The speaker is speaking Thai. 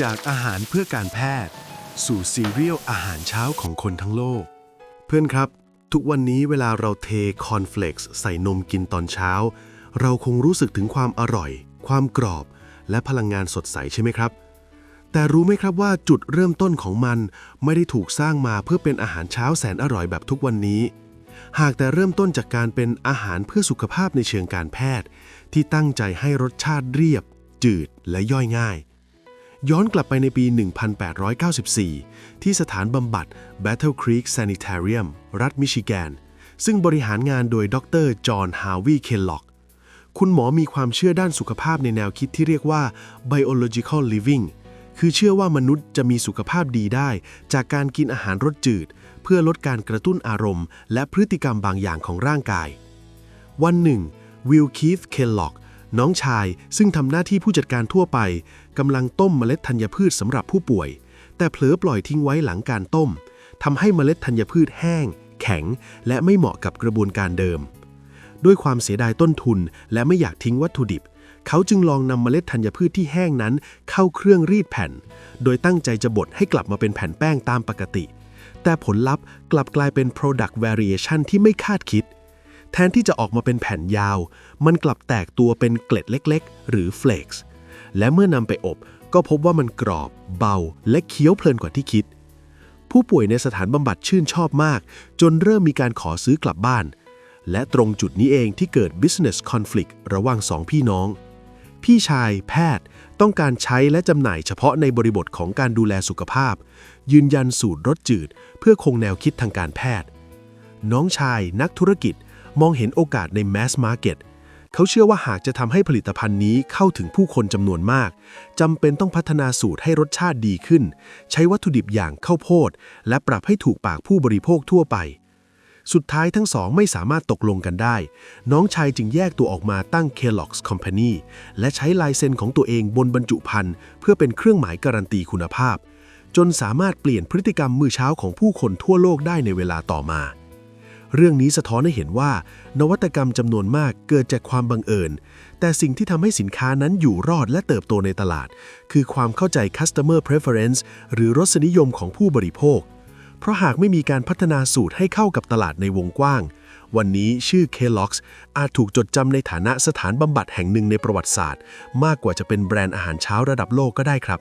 จากอาหารเพื่อการแพทย์ สู่ซีเรียลอาหารเช้าของคนทั้งโลก เพื่อนครับ ทุกวันนี้เวลาเราเทคอนเฟล็กซ์ใส่นมกินตอนเช้า เราคงรู้สึกถึงความอร่อย ความกรอบ และพลังงานสดใสใช่ไหมครับ แต่รู้ไหมครับว่าจุดเริ่มต้นของมันไม่ได้ถูกสร้างมาเพื่อเป็นอาหารเช้าแสนอร่อยแบบทุกวันนี้ หากแต่เริ่มต้นจากการเป็นอาหารเพื่อสุขภาพในเชิงการแพทย์ ที่ตั้งใจให้รสชาติเรียบ จืดและย่อยง่าย ย้อนกลับไปในปี 1894 ที่สถานบำบัด Battle Creek Sanitarium รัฐมิชิแกน ซึ่งบริหารงานโดยดรจอห์นฮาวีเคลล็อก คุณหมอมีความเชื่อด้านสุขภาพในแนวคิดที่เรียกว่า biological living คือเชื่อว่ามนุษย์จะมีสุขภาพดีได้ จากการกินอาหารรสจืด เพื่อลดการกระตุ้นอารมณ์ และพฤติกรรมบางอย่างของร่างกาย วันหนึ่งวิลคีฟเคลล็อก น้องชายซึ่งทำหน้าที่ผู้จัดการทั่วไปกำลังต้มเมล็ดธัญพืชสำหรับผู้ป่วย แต่เผลอปล่อยทิ้งไว้หลังการต้มทำให้เมล็ดธัญพืชแห้ง แข็ง และไม่เหมาะกับกระบวนการเดิม ด้วยความเสียดายต้นทุนและไม่อยากทิ้งวัตถุดิบ เขาจึงลองนำเมล็ดธัญพืชที่แห้งนั้น เข้าเครื่องรีดแผ่น โดยตั้งใจจะบดให้กลับมาเป็นแผ่นแป้งตามปกติ แต่ผลลัพธ์กลับกลายเป็น product variation ที่ไม่คาดคิด แทนที่จะออกมาเป็นแผ่นยาว มันกลับแตกตัวเป็นเกล็ดเล็ก ๆ หรือ flakes และเมื่อนำไปอบก็พบว่ามันกรอบ เบา และเคี้ยวเพลินกว่าที่คิด ผู้ป่วยในสถานบำบัดชื่นชอบมาก จนเริ่มมีการขอซื้อกลับบ้าน และตรงจุดนี้เองที่เกิด business conflict ระหว่างสองพี่น้อง พี่ชายแพทย์ต้องการใช้และจำหน่ายเฉพาะในบริบทของการดูแลสุขภาพ ยืนยันสูตรรสจืด เพื่อคงแนวคิดทางการแพทย์ น้องชายนักธุรกิจ มองเห็นโอกาสใน mass market เขาเชื่อว่าหากจะทำให้ผลิตภัณฑ์นี้เข้าถึงผู้คนจำนวนมากจำเป็นต้องพัฒนาสูตรให้รสชาติดีขึ้น ใช้วัตถุดิบอย่างข้าวโพด และปรับให้ถูกปากผู้บริโภคทั่วไป สุดท้ายทั้งสองไม่สามารถตกลงกันได้ น้องชายจึงแยกตัวออกมาตั้ง Kellogg's Company และใช้ลายเซ็นของตัวเองบนบรรจุภัณฑ์เพื่อเป็นเครื่องหมายการันตีคุณภาพ จนสามารถเปลี่ยนพฤติกรรมมื้อเช้าของผู้คนทั่วโลกได้ในเวลาต่อมา เรื่องนี้สะท้อนให้เห็นว่า นวัตกรรมจำนวนมากเกิดจากความบังเอิญ แต่สิ่งที่ทำให้สินค้านั้นอยู่รอดและเติบโตในตลาด คือความเข้าใจ customer preference หรือรสนิยมของผู้บริโภค เพราะหากไม่มีการพัฒนาสูตรให้เข้ากับตลาดในวงกว้าง วันนี้ชื่อ Kellogg's อาจถูกจดจำในฐานะสถานบำบัดแห่งหนึ่งในประวัติศาสตร์ มากกว่าจะเป็นแบรนด์อาหารเช้าระดับโลกก็ได้ครับ